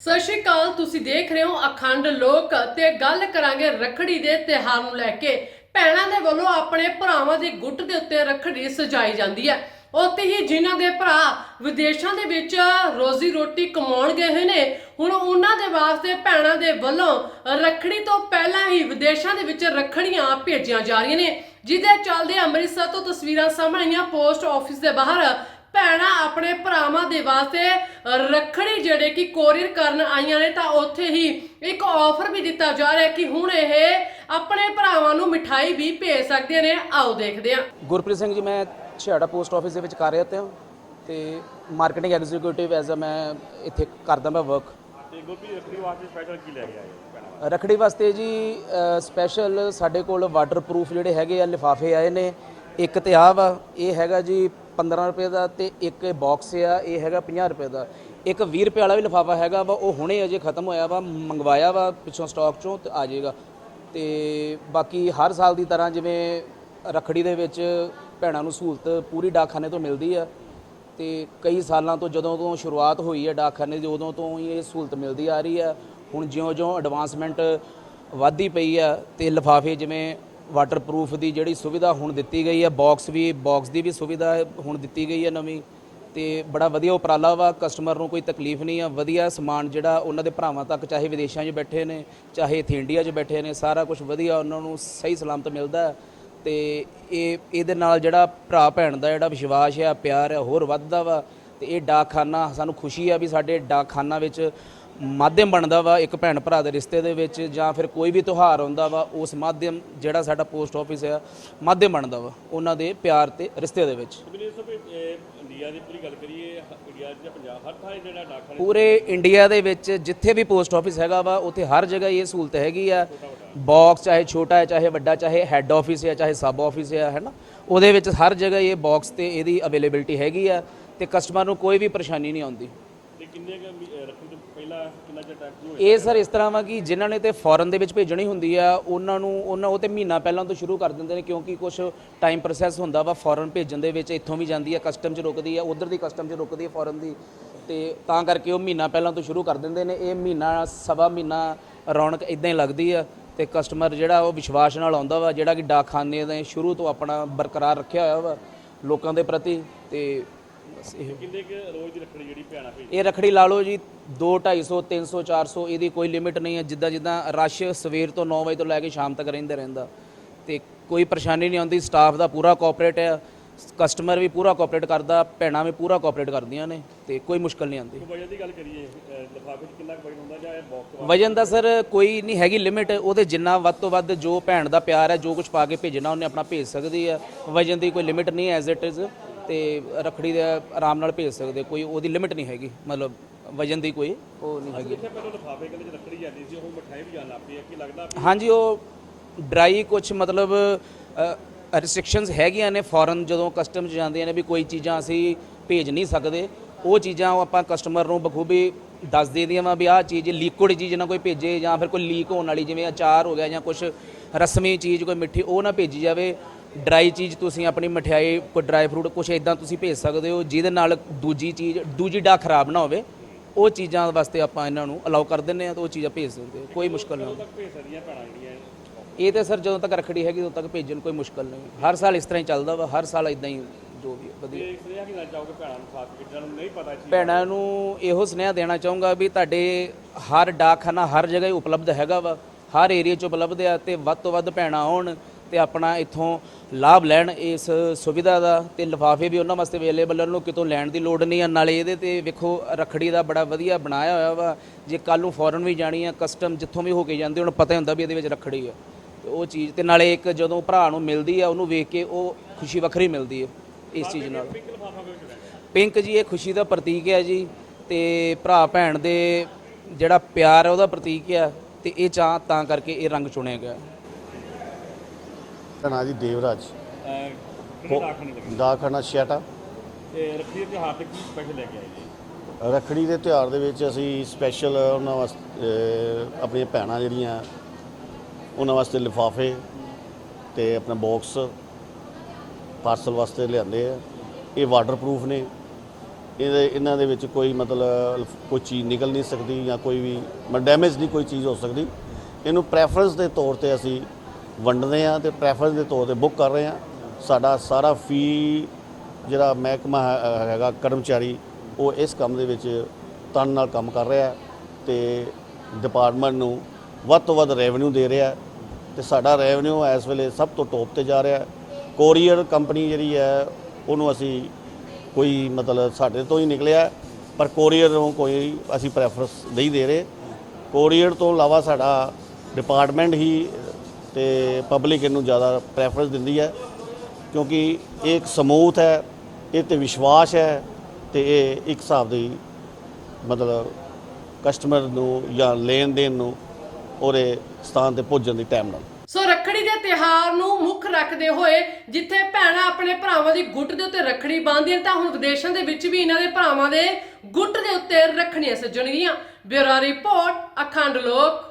ਸਤਿ ਸ਼੍ਰੀ ਅਕਾਲ, ਤੁਸੀਂ ਦੇਖ ਰਹੇ ਹੋ ਅਖੰਡ ਲੋਕ ਤੇ ਗੱਲ ਕਰਾਂਗੇ ਰੱਖੜੀ ਦੇ ਤਿਉਹਾਰ ਨੂੰ ਲੈ ਕੇ। ਭੈਣਾਂ ਦੇ ਵੱਲੋਂ ਆਪਣੇ ਭਰਾਵਾਂ ਦੀ ਗੁੱਟ ਦੇ ਉੱਤੇ ਰੱਖੜੀ ਸਜਾਈ ਜਾਂਦੀ ਹੈ। ਉੱਥੇ ਹੀ ਜਿਨ੍ਹਾਂ ਦੇ ਭਰਾ ਵਿਦੇਸ਼ਾਂ ਦੇ ਵਿੱਚ ਰੋਜ਼ੀ ਰੋਟੀ ਕਮਾਉਣ ਗਏ ਹੋਏ ਨੇ, ਹੁਣ ਉਹਨਾਂ ਦੇ ਵਾਸਤੇ ਭੈਣਾਂ ਦੇ ਵੱਲੋਂ ਰੱਖੜੀ ਤੋਂ ਪਹਿਲਾਂ ਹੀ ਵਿਦੇਸ਼ਾਂ ਦੇ ਵਿੱਚ ਰੱਖੜੀਆਂ ਭੇਜੀਆਂ ਜਾ ਰਹੀਆਂ ਨੇ, ਜਿਹਦੇ ਚੱਲਦੇ ਅੰਮ੍ਰਿਤਸਰ ਤੋਂ ਤਸਵੀਰਾਂ ਸਾਹਮਣੇ ਆਈਆਂ, ਪੋਸਟ ਆਫਿਸ ਦੇ ਬਾਹਰ। ਭੈਣਾਂ ਆਪਣੇ ਭਰਾਵਾਂ ਦੇ ਵਾਸਤੇ ਰੱਖੜੀ ਜਿਹੜੇ ਕਿ ਕੋਰੀਅਰ ਕਰਨ ਆਈਆਂ ਨੇ ਤਾਂ ਉੱਥੇ ਹੀ ਇੱਕ ਆਫਰ ਵੀ ਦਿੱਤਾ ਜਾ ਰਿਹਾ ਕਿ ਹੁਣ ਇਹ ਆਪਣੇ ਭਰਾਵਾਂ ਨੂੰ ਮਿਠਾਈ ਵੀ ਭੇਜ ਸਕਦੇ ਨੇ। ਆਓ ਦੇਖਦੇ ਹਾਂ। ਗੁਰਪ੍ਰੀਤ ਸਿੰਘ ਜੀ ਮੈਂ ਛੇੜਾ ਪੋਸਟ ਆਫਿਸ ਦੇ ਵਿੱਚ ਕਾਰਜਰਤ ਹਾਂ ਤੇ ਮਾਰਕੀਟਿੰਗ ਐਗਜ਼ੀਕਿਊਟਿਵ ਐਜ਼ ਅ ਮੈਂ ਇੱਥੇ ਕਰਦਾ ਮੈਂ ਵਰਕ ਤੇ ਗੋਪੀ ਰੱਖੜੀ ਵਾਸਤੇ ਸਪੈਸ਼ਲ ਕੀ ਲੈ ਕੇ ਆਏ ਹੋ ਭੈਣਾਂ ਰਖੜੀ ਵਾਸਤੇ ਜੀ ਸਪੈਸ਼ਲ ਸਾਡੇ ਕੋਲ ਵਾਟਰਪ੍ਰੂਫ ਜਿਹੜੇ ਹੈਗੇ ਆ ਲਿਫਾਫੇ ਆਏ ਨੇ ਇੱਕ ਤੇ ਆਹ ਵਾ, ਇਹ ਹੈਗਾ ਜੀ 15 ਰੁਪਏ ਦਾ ਤੇ ਇੱਕ ਬਾਕਸ ਆ, ਇਹ ਹੈਗਾ 50 ਰੁਪਏ ਦਾ। ਇੱਕ 20 ਰੁਪਏ ਵਾਲਾ ਵੀ ਲਿਫਾਫਾ ਹੈਗਾ ਵਾ, ਉਹ ਹੁਣੇ ਅਜੇ ਖਤਮ ਹੋਇਆ ਵਾ, ਮੰਗਵਾਇਆ ਵਾ, ਪਿੱਛੋਂ ਸਟਾਕ ਚੋਂ ਤੇ ਆ ਜਾਏਗਾ। ਤੇ ਬਾਕੀ ਹਰ ਸਾਲ ਦੀ ਤਰ੍ਹਾਂ ਜਿਵੇਂ ਰਖੜੀ ਦੇ ਵਿੱਚ ਭੈਣਾਂ ਨੂੰ ਸਹੂਲਤ ਪੂਰੀ ਡਾਕਖਾਨੇ ਤੋਂ ਮਿਲਦੀ ਆ। ਤੇ ਕਈ ਸਾਲਾਂ ਤੋਂ ਜਦੋਂ ਤੋਂ ਸ਼ੁਰੂਆਤ ਹੋਈ ਹੈ ਡਾਕਖਾਨੇ ਦੀ ਉਦੋਂ ਤੋਂ ਹੀ ਇਹ ਸਹੂਲਤ ਮਿਲਦੀ ਆ ਰਹੀ ਆ। ਹੁਣ ਜਿਉਂ-ਜਿਉਂ ਐਡਵਾਂਸਮੈਂਟ ਵੱਧਦੀ ਪਈ ਆ ਤੇ ਲਿਫਾਫੇ ਜਿਵੇਂ ਵਾਟਰਪ੍ਰੂਫ ਦੀ ਜਿਹੜੀ ਸੁਵਿਧਾ ਹੁਣ ਦਿੱਤੀ ਗਈ ਹੈ ਬਾਕਸ ਵੀ ਬਾਕਸ ਦੀ ਵੀ ਸੁਵਿਧਾ ਹੁਣ ਦਿੱਤੀ ਗਈ ਹੈ ਨਵੀਂ। ਤੇ ਬੜਾ ਵਧੀਆ ਉਪਰਾਲਾ ਵਾ ਕਸਟਮਰ ਨੂੰ ਕੋਈ ਤਕਲੀਫ ਨਹੀਂ ਆ। ਵਧੀਆ ਸਮਾਨ ਜਿਹੜਾ ਉਹਨਾਂ ਦੇ ਭਰਾਵਾਂ ਤੱਕ, ਚਾਹੇ ਵਿਦੇਸ਼ਾਂ 'ਚ ਬੈਠੇ ਨੇ, ਚਾਹੇ ਇੱਥੇ ਇੰਡੀਆ 'ਚ ਬੈਠੇ ਨੇ, ਸਾਰਾ ਕੁਝ ਵਧੀਆ ਉਹਨਾਂ ਨੂੰ ਸਹੀ ਸਲਾਮਤ ਮਿਲਦਾ ਹੈ। ਤੇ ਇਹ, ਇਹਦੇ ਨਾਲ ਜਿਹੜਾ ਭਰਾ ਭੈਣ ਦਾ ਜਿਹੜਾ ਵਿਸ਼ਵਾਸ ਆ, ਪਿਆਰ ਆ, ਹੋਰ ਵੱਧਦਾ ਵਾ। ਤੇ ਇਹ ਡਾਕਖਾਨਾ ਸਾਨੂੰ ਖੁਸ਼ੀ ਆ ਵੀ ਸਾਡੇ ਡਾਕਖਾਨਾ ਵਿੱਚ ਮਾਧਿਅਮ ਬਣਦਾ ਵਾ ਇੱਕ ਭੈਣ ਭਰਾ ਦੇ ਰਿਸ਼ਤੇ ਦੇ ਵਿੱਚ ਜਾਂ ਫਿਰ ਕੋਈ ਵੀ ਤਿਉਹਾਰ ਆਉਂਦਾ ਵਾ ਉਸ ਮਾਧਿਅਮ ਜਿਹੜਾ ਸਾਡਾ ਪੋਸਟ ਆਫਿਸ ਆ ਮਾਧਿਅਮ ਬਣਦਾ ਵਾ ਉਹਨਾਂ ਦੇ ਪਿਆਰ ਤੇ ਰਿਸ਼ਤੇ ਦੇ ਵਿੱਚ। ਇੰਡੀਆ ਦੀ ਪੂਰੀ ਗੱਲ ਕਰੀਏ ਹ- ਇੰਡੀਆ ਜਾਂ ਪੰਜਾਬ ਹਰ ਥਾਂ ਇਹ ਜਿਹੜਾ ਡਾਕਖਾਨੇ ਪੂਰੇ ਇੰਡੀਆ ਦੇ ਵਿੱਚ ਜਿੱਥੇ ਵੀ ਪੋਸਟ ਆਫਿਸ ਹੈਗਾ ਵਾ ਉੱਥੇ ਹਰ ਜਗ੍ਹਾ ਇਹ ਸਹੂਲਤ ਹੈਗੀ ਆ। ਬਾਕਸ ਚਾਹੇ ਛੋਟਾ ਹੈ ਚਾਹੇ ਵੱਡਾ ਚਾਹੇ ਹੈੱਡ ਆਫਿਸ ਹੈ ਚਾਹੇ ਸਬ ਆਫਿਸ ਹੈ ਹੈ ਨਾ ਉਹਦੇ ਵਿੱਚ ਹਰ ਜਗ੍ਹਾ ਇਹ ਬਾਕਸ ਤੇ ਇਹਦੀ ਅਵੇਲੇਬਿਲਟੀ ਹੈਗੀ ਆ। ਤੇ ਕਸਟਮਰ ਨੂੰ ਕੋਈ ਵੀ ਪਰੇਸ਼ਾਨੀ ਨਹੀਂ ਆਉਂਦੀ। ਤੇ ਕਿੰਨੇ ਕੁ ਮੀ- ਅਹ ਰੱਖੜੀ ਤੋਂ ਪਹਿਲਾਂ ਕਿੰਨਾ ਚਿਰ ਟੈਕਸ ਹੋਏ ਇਹ ਸਰ ਇਸ ਤਰ੍ਹਾਂ ਵਾ ਕਿ ਜਿਨ੍ਹਾਂ ਨੇ ਤੇ ਫੋਰਨ ਦੇ ਵਿੱਚ ਭੇਜਣੀ ਹੁੰਦੀ ਆ ਉਹਨਾਂ ਨੂੰ ਉਹਨਾਂ ਉਹ ਤੇ ਮਹੀਨਾ ਪਹਿਲਾਂ ਤੋਂ ਸ਼ੁਰੂ ਕਰ ਦਿੰਦੇ ਨੇ ਕਿਉਂਕਿ ਕੁਝ ਟਾਈਮ ਪ੍ਰੋਸੈਸ ਹੁੰਦਾ ਵਾ ਫੋਰਨ ਭੇਜਣ ਦੇ ਵਿੱਚ ਇੱਥੋਂ ਵੀ ਜਾਂਦੀ ਆ ਕਸਟਮ 'ਚ ਰੁਕਦੀ ਆ ਉਧਰ ਦੀ ਕਸਟਮ 'ਚ ਰੁਕਦੀ ਆ ਫੋਰਨ ਦੀ। ਤੇ ਤਾਂ ਕਰਕੇ ਉਹ ਮਹੀਨਾ ਪਹਿਲਾਂ ਤੋਂ ਸ਼ੁਰੂ ਕਰ ਦਿੰਦੇ ਨੇ ਇਹ ਮਹੀਨਾ ਸਵਾ ਮਹੀਨਾ ਰੌਣਕ ਇਦਾਂ ਹੀ ਲੱਗਦੀ ਆ ਤੇ ਕਸਟਮਰ ਜਿਹੜਾ ਉਹ ਵਿਸ਼ਵਾਸ ਨਾਲ ਆਉਂਦਾ ਵਾ ਜਿਹੜਾ ਕਿ ਡਾਕਖਾਨੇ ਦੇ ਸ਼ੁਰੂ ਤੋਂ ਆਪਣਾ ਬਰਕਰਾਰ ਰੱਖਿਆ ਹੋਇਆ ਵਾ ਲੋਕਾਂ ਦੇ ਪ੍ਰਤੀ ਤੇ ਬਸ ਇਹ। ਕਿੰਨੇ ਕੁ ਰੋਜ਼ ਦੀ ਰੱਖੜੀ ਜਿਹੜੀ ਭੈਣਾਂ ਭੇਜ ਇਹ ਰਖੜੀ ਲਾ ਲਓ ਜੀ 2 250 300 400 ਇਹਦੀ ਕੋਈ ਲਿਮਿਟ ਨਹੀਂ ਹੈ। ਜਿੱਦਾਂ ਜਿੱਦਾਂ ਰਸ਼ ਸਵੇਰ ਤੋਂ 9 ਵਜੇ ਤੋਂ ਲੈ ਕੇ ਸ਼ਾਮ ਤੱਕ ਰਹਿੰਦਾ ਰਹਿੰਦਾ। ਤੇ ਕੋਈ ਪਰੇਸ਼ਾਨੀ ਨਹੀਂ ਆਉਂਦੀ ਸਟਾਫ ਦਾ ਪੂਰਾ ਕੋਆਪਰੇਟ ਹੈ ਕਸਟਮਰ ਵੀ ਪੂਰਾ ਕੋਆਪਰੇਟ ਕਰਦਾ ਭੈਣਾਂ ਵੀ ਪੂਰਾ ਕੋਆਪਰੇਟ ਕਰਦੀਆਂ ਨੇ ਤੇ ਕੋਈ ਮੁਸ਼ਕਲ ਨਹੀਂ ਆਉਂਦੀ। ਵਜਨ ਦੀ ਗੱਲ ਕਰੀਏ ਲਿਫਾਫੇ 'ਚ ਕਿੰਨਾ ਕੁ ਵਜਨ ਹੁੰਦਾ ਜਾਂ ਇਹ ਬਾਕਸ ਵਜਨ ਦਾ ਸਰ ਕੋਈ ਨਹੀਂ ਹੈਗੀ ਲਿਮਿਟ ਉਹਦੇ ਜਿੰਨਾ ਵੱਧ ਤੋਂ ਵੱਧ ਜੋ ਭੈਣ ਦਾ ਪਿਆਰ ਹੈ ਜੋ ਕੁਝ ਪਾ ਕੇ ਭੇਜਣਾ ਉਹਨੇ ਆਪਣਾ ਭੇਜ ਸਕਦੀ ਹੈ। ਵਜਨ ਦੀ ਕੋਈ ਲਿਮਿਟ ਨਹੀਂ ਐਜ਼ ਇਟ ਇਜ਼ ਤੇ ਰਖੜੀ ਦੇ ਆਰਾਮ ਨਾਲ ਭੇਜ ਸਕਦੇ ਕੋਈ ਉਹਦੀ ਲਿਮਿਟ ਨਹੀਂ ਹੈਗੀ ਮਤਲਬ ਵਜਨ ਦੀ ਕੋਈ ਉਹ ਨਹੀਂ ਹੈਗੀ। ਇੱਥੇ ਪਹਿਲਾਂ ਲਿਫਾਫੇ ਕਹਿੰਦੇ ਰੱਖੜੀ ਜਾਂਦੀ ਸੀ ਉਹ ਮਠਾਈ ਵੀ ਜਾਣ ਲੱਗ ਪਈ ਹੈ ਕੀ ਲੱਗਦਾ ਹਾਂਜੀ ਉਹ ਡਰਾਈ ਕੁਝ ਮਤਲਬ ਰਿਸਟ੍ਰਿਕਸ਼ਨਸ ਹੈਗੀਆਂ ਨੇ ਫੋਰਨ ਜਦੋਂ ਕਸਟਮ 'ਚ ਜਾਂਦੀਆਂ ਨੇ ਵੀ ਕੋਈ ਚੀਜ਼ਾਂ ਅਸੀਂ ਭੇਜ ਨਹੀਂ ਸਕਦੇ ਉਹ ਚੀਜ਼ਾਂ ਉਹ ਆਪਾਂ ਕਸਟਮਰ ਨੂੰ ਬਖੂਬੀ ਦੱਸ ਦੇ ਦੀਆਂ ਵਾ ਵੀ ਆਹ ਚੀਜ਼ ਲਿਕੁਇਡ ਚੀਜ਼ ਨਾ ਕੋਈ ਭੇਜੇ ਜਾਂ ਫਿਰ ਕੋਈ ਲੀਕ ਹੋਣ ਵਾਲੀ ਜਿਵੇਂ ਅਚਾਰ ਹੋ ਗਿਆ ਜਾਂ ਕੁਝ ਰਸਮੀ ਚੀਜ਼ ਕੋਈ ਮਿੱਠੀ ਉਹ ਨਾ ਭੇਜੀ ਜਾਵੇ। ਡਰਾਈ ਚੀਜ਼ ਤੁਸੀਂ ਆਪਣੀ ਮਠਿਆਈ ਕੋਈ ਡਰਾਈ ਫਰੂਟ ਕੁਝ ਇਦਾਂ ਤੁਸੀਂ ਭੇਜ ਸਕਦੇ ਹੋ ਜਿਹਦੇ ਨਾਲ ਦੂਜੀ ਚੀਜ਼ ਦੂਜੀ ਡਾ ਖਰਾਬ ਨਾ ਹੋਵੇ। ਉਹ ਚੀਜ਼ਾਂ ਵਾਸਤੇ ਆਪਾਂ ਇਹਨਾਂ ਨੂੰ ਅਲਾਉ ਕਰ ਦਿੰਦੇ ਆ ਤਾਂ ਉਹ ਚੀਜ਼ਾਂ ਭੇਜ ਦਿੰਦੇ ਆ, ਕੋਈ ਮੁਸ਼ਕਲ ਨਹੀਂ ਇਹ ਤੇ ਸਰ ਜਦੋਂ ਤੱਕ ਰਖੜੀ ਹੈਗੀ ਉਦੋਂ ਤੱਕ ਭੇਜਣ ਕੋਈ ਮੁਸ਼ਕਲ ਨਹੀਂ। ਹਰ ਸਾਲ ਇਸ ਤਰ੍ਹਾਂ ਹੀ ਚੱਲਦਾ ਵਾ ਹਰ ਸਾਲ ਇਦਾਂ ਹੀ ਜੋ ਵੀ ਹੈ, ਵਧੀਆ। ਤੇ ਸੁਨੇਹਾ ਕੀ ਦੇਣਾ ਚਾਹੋਗੇ ਭੈਣਾਂ ਨੂੰ ਖਾਸ ਕਰਕੇ ਜਿਹਨਾਂ ਨੂੰ ਨਹੀਂ ਪਤਾ ਇਹ ਚੀਜ਼? ਭੈਣਾਂ ਨੂੰ ਇਹੋ ਸੁਨੇਹਾ ਦੇਣਾ ਚਾਹੂੰਗਾ ਵੀ ਤੁਹਾਡੇ ਹਰ ਡਾਕਖਾਨਾ ਹਰ ਜਗ੍ਹਾ ਹੀ ਉਪਲਬਧ ਹੈਗਾ ਵਾ ਹਰ ਏਰੀਆ 'ਚ ਉਪਲਬਧ ਆ ਤੇ ਵੱਧ ਤੋਂ ਵੱਧ ਭੈਣਾਂ ਆਉਣ। ਤੇ ਆਪਣਾ ਇੱਥੋਂ ਲਾਭ ਲੈਣ ਇਸ ਸੁਵਿਧਾ ਦਾ ਤੇ ਲਿਫਾਫੇ ਵੀ ਉਹਨਾਂ ਵਾਸਤੇ ਅਵੇਲੇਬਲ ਉਹਨਾਂ ਨੂੰ ਕਿਤੋਂ ਲੈਣ ਦੀ ਲੋੜ ਨਹੀਂ ਆ। ਨਾਲੇ ਇਹਦੇ ਤੇ ਵੇਖੋ, ਰਖੜੀ ਦਾ ਬੜਾ ਵਧੀਆ ਬਣਾਇਆ ਹੋਇਆ ਵਾ। ਜੇ ਕੱਲ ਨੂੰ ਫੋਰਨ ਵੀ ਜਾਣੀ ਆ ਕਸਟਮ ਜਿੱਥੋਂ ਵੀ ਹੋ ਕੇ ਜਾਂਦੇ, ਉਹਨੂੰ ਪਤਾ ਹੁੰਦਾ ਵੀ ਇਹਦੇ ਵਿੱਚ ਰਖੜੀ ਆ। ਤੇ ਉਹ ਚੀਜ਼, ਤੇ ਨਾਲੇ ਇੱਕ ਜਦੋਂ ਭਰਾ ਨੂੰ ਮਿਲਦੀ ਆ, ਉਹਨੂੰ ਵੇਖ ਕੇ ਉਹ ਖੁਸ਼ੀ ਵੱਖਰੀ ਮਿਲਦੀ ਹੈ ਇਸ ਚੀਜ਼ ਨਾਲ। ਪਿੰਕ ਪਿੰਕ ਜੀ, ਇਹ ਖੁਸ਼ੀ ਦਾ ਪ੍ਰਤੀਕ ਹੈ ਜੀ। ਤੇ ਭਰਾ ਭੈਣ ਦੇ ਜਿਹੜਾ ਪਿਆਰ ਹੈ ਉਹਦਾ ਪ੍ਰਤੀਕ ਹੈ ਤੇ ਇਹ ਚਾਹ ਤਾਂ ਕਰਕੇ ਇਹ ਰੰਗ ਚੁਣਿਆ ਗਿਆ। ਦਾ ਨਾਂ ਜੀ ਦੇਵਰਾਜ। ਕਿਹੜੇ ਡਾਕਖਾਨੇ ਲੱਗੇ ਡਾਕਖਾਨਾ ਤੇ ਰੱਖੜੀ ਦੇ ਤੇ ਕੀ ਸਪੈਸ਼ਲ ਲੈ ਕੇ ਆਏ ਜੀ? ਰੱਖੜੀ ਦੇ ਤਿਉਹਾਰ ਦੇ ਵਿੱਚ ਅਸੀਂ ਸਪੈਸ਼ਲ ਉਹਨਾਂ ਵਾਸਤੇ ਆਪਣੀਆਂ ਭੈਣਾਂ ਜਿਹੜੀਆਂ ਉਹਨਾਂ ਵਾਸਤੇ ਲਿਫਾਫੇ ਤੇ ਆਪਣਾ ਬਾਕਸ ਪਾਰਸਲ ਵਾਸਤੇ ਲਿਆਂਦੇ ਆ। ਇਹ ਵਾਟਰਪ੍ਰੂਫ ਨੇ। ਇਹਦੇ ਇਹਨਾਂ ਦੇ ਵਿੱਚ ਕੋਈ ਮਤਲਬ ਕੋਈ ਚੀਜ਼ ਨਿਕਲ ਨਹੀਂ ਸਕਦੀ ਜਾਂ ਕੋਈ ਵੀ ਡੈਮੇਜ ਨਹੀਂ ਕੋਈ ਚੀਜ਼ ਹੋ ਸਕਦੀ। ਇਹਨੂੰ ਪ੍ਰੈਫਰੈਂਸ ਦੇ ਤੌਰ ਤੇ ਅਸੀਂ ਵੰਡਦੇ ਆ ਤੇ ਪ੍ਰੈਫਰੈਂਸ ਦੇ ਤੌਰ ਤੇ ਬੁੱਕ ਕਰ ਰਹੇ ਆ ਸਾਡਾ ਸਾਰਾ ਫੀ ਜਿਹੜਾ ਮਹਿਕਮਾ ਹੈ- ਹੈਗਾ ਕਰਮਚਾਰੀ, ਉਹ ਇਸ ਕੰਮ ਦੇ ਵਿੱਚ ਤਨ ਨਾਲ ਕੰਮ ਕਰ ਰਿਹਾ ਹੈ ਤੇ ਡਿਪਾਰਟਮੈਂਟ ਨੂੰ ਵੱਧ ਤੋਂ ਵੱਧ ਰੈਵਨਿਊ ਦੇ ਰਿਹਾ ਹੈ ਤੇ ਸਾਡਾ ਰੈਵਨਿਊ ਇਸ ਵੇਲੇ ਸਭ ਤੋਂ ਟੌਪ ਤੇ ਜਾ ਰਿਹਾ ਕੋਰੀਅਰ ਕੰਪਨੀ ਜਿਹੜੀ ਹੈ, ਉਹਨੂੰ ਅਸੀਂ ਕੋਈ ਮਤਲਬ ਸਾਡੇ ਤੋਂ ਹੀ ਨਿਕਲਿਆ ਪਰ ਕੋਰੀਅਰ ਨੂੰ ਕੋਈ ਅਸੀਂ ਪ੍ਰੈਫਰੈਂਸ ਨਹੀਂ ਦੇ ਰਹੇ। ਕੋਰੀਅਰ ਤੋਂ ਇਲਾਵਾ ਸਾਡਾ ਡਿਪਾਰਟਮੈਂਟ ਹੀ ਤੇ ਪਬਲਿਕ ਇਹਨੂੰ ਜ਼ਿਆਦਾ ਪ੍ਰੈਫਰੈਂਸ ਦਿੰਦੀ ਹੈ, ਕਿਉਂਕਿ ਇਹ ਇੱਕ ਸਮੂਥ ਹੈ, ਇਹ ਤੇ ਵਿਸ਼ਵਾਸ ਹੈ ਤੇ ਇਹ ਇੱਕ ਹਿਸਾਬ ਦੀ ਮਤਲਬ ਕਸਟਮਰ ਨੂੰ ਜਾਂ ਲੈਣ ਦੇਣ ਨੂੰ ਉਹਦੇ ਸਥਾਨ ਤੇ ਪਹੁੰਚਣ ਦੀ ਟਾਈਮ ਨਾਲ। ਸੋ ਰੱਖੜੀ ਦੇ ਤਿਹਾਰ ਨੂੰ ਮੁੱਖ ਰੱਖਦੇ ਹੋਏ ਜਿੱਥੇ ਭੈਣਾਂ ਆਪਣੇ ਭਰਾਵਾਂ ਦੀ ਗੁੱਟ ਦੇ ਉੱਤੇ ਰੱਖੜੀ ਬੰਨ੍ਹਦੀਆਂ ਤਾਂ ਹੁਣ ਵਿਦੇਸ਼ਾਂ ਦੇ ਵਿੱਚ ਵੀ ਇਹਨਾਂ ਦੇ ਭਰਾਵਾਂ ਦੇ ਗੁੱਟ ਦੇ ਉੱਤੇ ਰੱਖੜੀਆਂ ਸੱਜਣਗੀਆਂ। ਬਿਊਰੋ ਰਿਪੋਰਟ, ਅਖੰਡ ਲੋਕ।